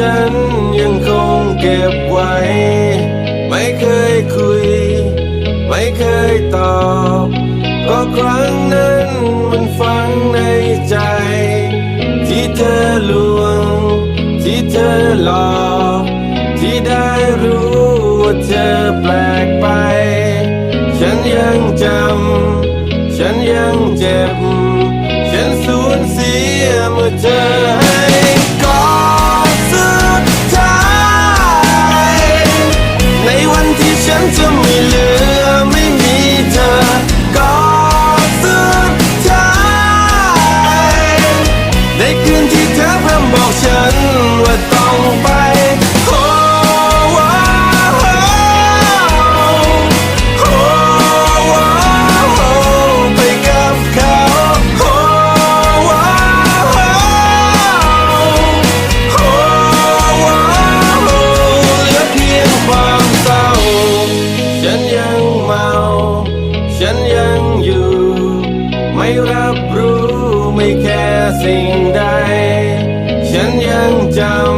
ฉันยังคงเก็บไว้ ไม่เคยคุย ไม่เคยตอบก็ครั้งนั้นมันฝังในใจ ที่เธอลวง ที่เธอหลอกที่ได้รู้ว่าเธอแปลกไป ฉันยังจำ ฉันยังเจ็บ ไม่แค่สิ่งใด ฉันยังจำ